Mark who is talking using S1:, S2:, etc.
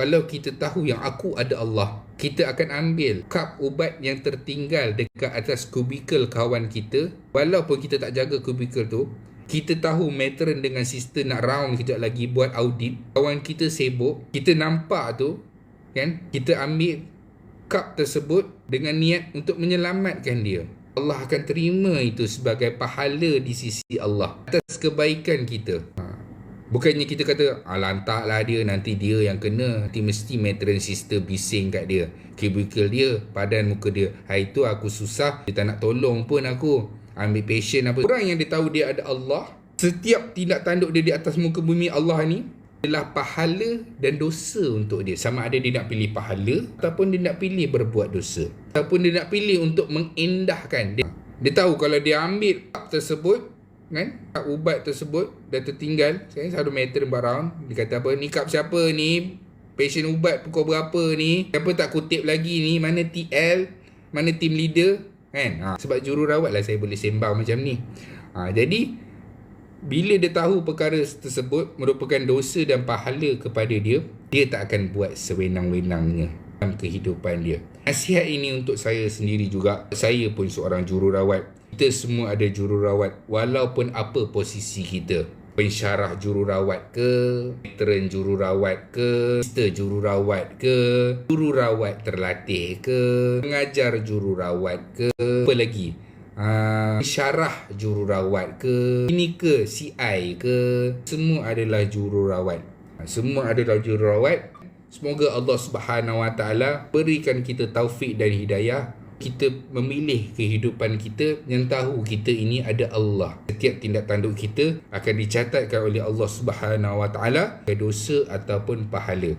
S1: Kalau kita tahu yang aku ada Allah, kita akan ambil kap ubat yang tertinggal dekat atas kubikel kawan kita. Walaupun kita tak jaga kubikel tu, kita tahu matron dengan sister nak round kejap lagi buat audit. Kawan kita sibuk, kita nampak tu, kan? Kita ambil kap tersebut dengan niat untuk menyelamatkan dia. Allah akan terima itu sebagai pahala di sisi Allah atas kebaikan kita. Bukannya kita kata, ah, lantaklah dia, nanti dia yang kena. Nanti mesti matron sister bising kat dia. Cubicle dia, padan muka dia. Hari tu aku susah, dia tak nak tolong pun aku. Ambil patient apa. Orang yang dia tahu dia ada Allah, setiap tindak tanduk dia di atas muka bumi Allah ni, adalah pahala dan dosa untuk dia. Sama ada dia nak pilih pahala, ataupun dia nak pilih berbuat dosa. Ataupun dia nak pilih untuk mengindahkan. Dia, dia tahu kalau dia ambil tersebut, kan? Ubat tersebut dah tertinggal. Saya selalu meter barang dia kata apa ni kap siapa ni? Patient ubat pukul berapa ni? Siapa tak kutip lagi ni? Mana TL mana team leader? Kan? Ha. sebab jururawat lah saya boleh sembang macam ni. Ha. jadi bila dia tahu perkara tersebut merupakan dosa dan pahala kepada dia dia tak akan buat sewenang-wenangnya dalam kehidupan dia. Nasihat ini untuk saya sendiri juga. Saya pun seorang jururawat kita semua ada jururawat walaupun apa posisi kita? Pensyarah jururawat ke? Veteran jururawat ke? Sister jururawat ke? Jururawat terlatih ke? Pengajar jururawat ke? Apa lagi? Uh, syarah jururawat ke? Ini ke? CI ke? Semua adalah jururawat. Semua adalah jururawat. Semoga Allah Subhanahu Wa Taala berikan kita taufik dan hidayah kita memilih kehidupan kita yang tahu kita ini ada Allah. Setiap tindak tanduk kita akan dicatatkan oleh Allah Subhanahu Wa Taala dosa ataupun pahala.